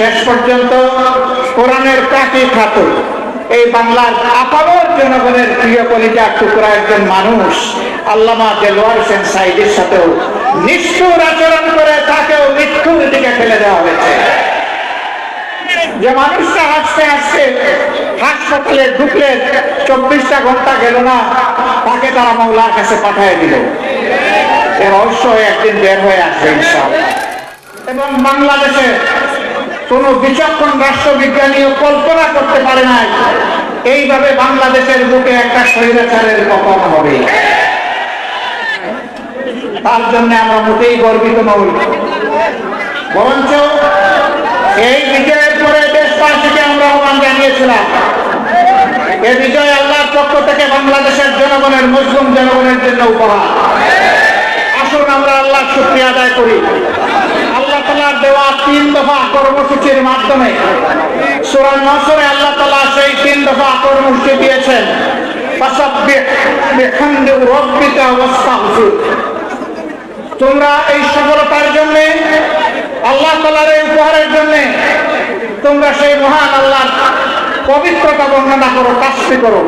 শেষ পর্যন্ত কোরআনের কাকে খাতো এই বাংলার আপামর জনগণের প্রিয় কলিজা টুকরা একজন মানুষ, আল্লামা দেলোয়ার হোসেন সাইদের সাথেও নিষ্ঠুর আচরণ করে তাকেও মৃত্যুর দিকে ফেলে দেওয়া হয়েছে। যে মানুষটা হাসতে হাসতে হাসপাতালে ঢুকলে চব্বিশটা ঘণ্টা গেল না, তাকে তারা মাওলার কাছে পাঠিয়ে দিল। এর অবশ্য একদিন বের হয়ে আসবে এবং বাংলাদেশে কোন বিচক্ষণ রাষ্ট্রবিজ্ঞানীও কল্পনা করতে পারে নাই। এইভাবে বাংলাদেশের বুকে একটা স্বৈরাচারের পতন হবে। তার জন্য আমরা মোটেই গর্বিত নই। বরঞ্চ এই বিজয়ের পরে দেশবাসীকে আমরা আহ্বান জানিয়েছিলাম। এ বিজয় আল্লাহর পক্ষ থেকে বাংলাদেশের জনগণের, মুসলিম জনগণের জন্য উপহার। আসুন আমরা আল্লাহ শুক্রিয়া আদায় করি। দেওয়া তিন দফা কর্মসূচির মাধ্যমে সুরান নসরে আল্লাহ তালা সেই তিন দফা কর্মসূচি দিয়েছেন। তোমরা এই সফলতার জন্য, আল্লাহ তালার এই উপহারের জন্য তোমরা সেই মহান আল্লাহ পবিত্রতা বর্ণনা করো কাস্তি করো।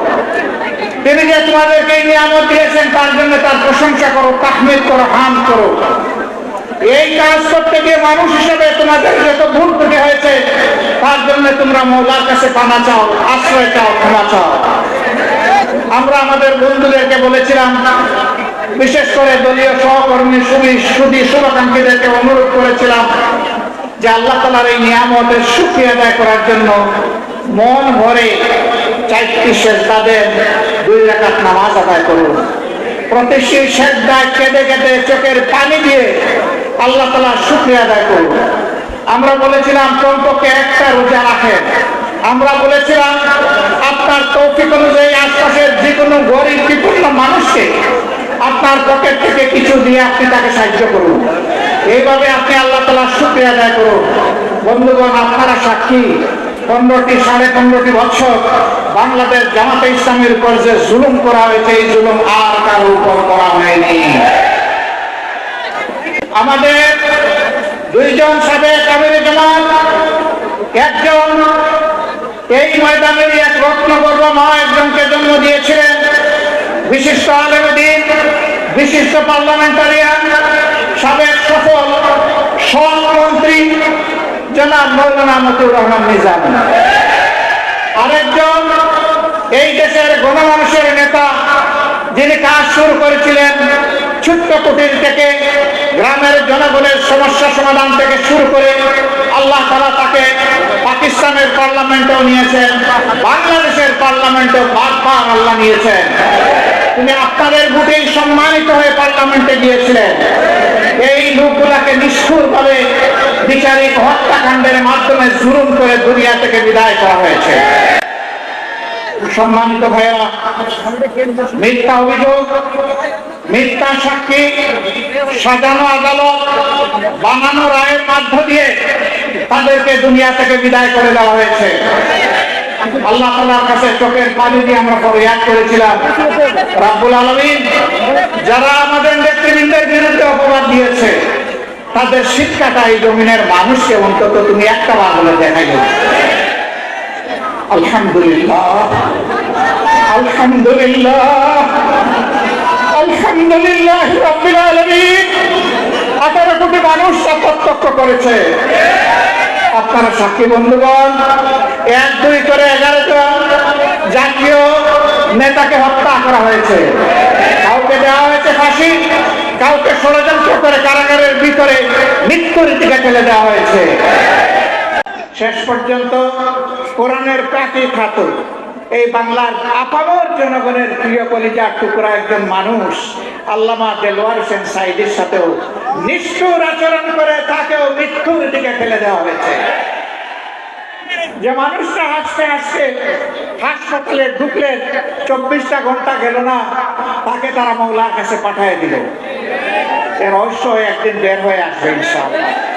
তিনি যে তোমাদেরকে নিয়ামত দিয়েছেন, তার জন্য তার প্রশংসা করো, তাহমিদ করো, হাম করো। এই কাজ করতে গিয়ে মানুষ হিসেবে তোমাদের যত ভুল ত্রুটি হয়েছে, তার জন্য তোমরা মৌলার কাছে পানা চাও, আশ্রয় চাও, ক্ষমা চাও। আমরা আমাদের বন্ধুদেরকে বলেছিলাম, বিশেষ করে দলীয় সহকর্মী সুবি সুদী শুভাকাঙ্ক্ষীদেরকে অনুরোধ করেছিলাম যে আল্লাহ তালার এই নিয়ামতের সুখী আদায় করার জন্য মন ভরে চারটি শেষ তাদের দুই রাকাত নামাজ আদায় করুন। প্রতিষ্ঠী শেষদায় কেঁদে কেঁদে চোখের পানি দিয়ে আল্লাহ তালার সুক্রিয়া আদায় করুন। আমরা বলেছিলাম, কমপক্ষে একটা রোজা রাখেন। আমরা বলেছিলাম, আপনার তৌফিক অনুযায়ী আশপাশের যে কোনো গরিব, বিপন্ন মানুষকে আপনার পকেট থেকে কিছু দিয়ে আপনি তাকে সাহায্য করুন। এইভাবে আপনি আল্লাহ তালা শুক্রিয়া আদায় করুন। বন্ধুগণ, আপনারা সাক্ষী। পনেরোটি, সাড়ে পনেরোটি বছর বাংলাদেশ জামাতে ইসলামের উপর যে জুলুম করা হয়েছে। এই জুলুম আর কারও উপর করা হয়নি। আমাদের দুইজন সাবেক আমির জামাত, একজন এই ময়দানের এক রত্ন রত্নগর্ব মা একজনকে জন্ম দিয়েছিলেন। বিশিষ্ট আলমদিন বিশিষ্ট পার্লামেন্টারিয়ান, সাবেক সফল সহমন্ত্রী জনাব মৌলানা মতুর রহমান নিজাম আরেকজন এই দেশের গণমানুষের নেতা, যিনি কাজ শুরু করেছিলেন ছোট্ট কুটির থেকে গ্রামের জনগণের সমস্যা সমাধান থেকে শুরু করে আল্লাহ তালা তাকে পাকিস্তানের পার্লামেন্টেও নিয়েছেন, বাংলাদেশের পার্লামেন্টেও বারবার আল্লাহ নিয়েছেন। তিনি আপনাদের ভোটেই সম্মানিত হয়ে পার্লামেন্টে গিয়েছিলেন। এই লোকগুলাকে নিষ্ঠুরভাবে বিচারিক হত্যাকাণ্ডের মাধ্যমে জুলুম করে দুনিয়া থেকে বিদায় করা হয়েছে। সম্মানিত ভাইয়েরা, মিথ্যা অভিযোগ মিথ্যা সাক্ষী, সাজানো আদালত, বানানো রায়ের মাধ্য দিয়ে তাদেরকে দুনিয়া থেকে বিদায় করে দেওয়া হয়েছে। আল্লাহ তালার কাছে চোখের পানি দিয়ে আমরা ফরিয়াদ করেছিলাম। রাব্বুল আলমিন, যারা আমাদের নেতৃবৃন্দের বিরুদ্ধে অপবাদ দিয়েছে, তাদের শিক্ষাটা এই জমিনের মানুষকে অন্তত তুমি একটা বলে দেখাই আলহামদুলিল্লাহ আলহামদুলিল্লাহ। 18 কোটি মানুষ প্রত্যক্ষ করেছে আপনারা সাক্ষী বন্ধুগণ এক দুই করে এগারো জন জাতীয় নেতাকে হত্যা করা হয়েছে কাউকে দেওয়া হয়েছে ফাঁসি কাউকে ষড়যন্ত্র করে কারাগারের ভিতরে মৃত্যুর দিকে ফেলে দেওয়া হয়েছে শেষ পর্যন্ত কোরআনের প্রাকী খাতুন এই বাংলার আপামর জনগণের প্রিয় কলিজা টুকরা একজন মানুষ, আল্লামা দেলোয়ার হোসেন সাইদের সাথেও নিষ্ঠুর আচরণ করে তাকেও মৃত্যুর দিকে ফেলে দেওয়া হয়েছে। যে মানুষটা হাসতে হাসতে হাসপাতালে ঢুকলেন চব্বিশটা ঘণ্টা গেল না, তাকে তারা মৌলার কাছে পাঠিয়ে দিল। এর রহস্য একদিন বের হয়ে আসবে ইনশাআল্লাহ।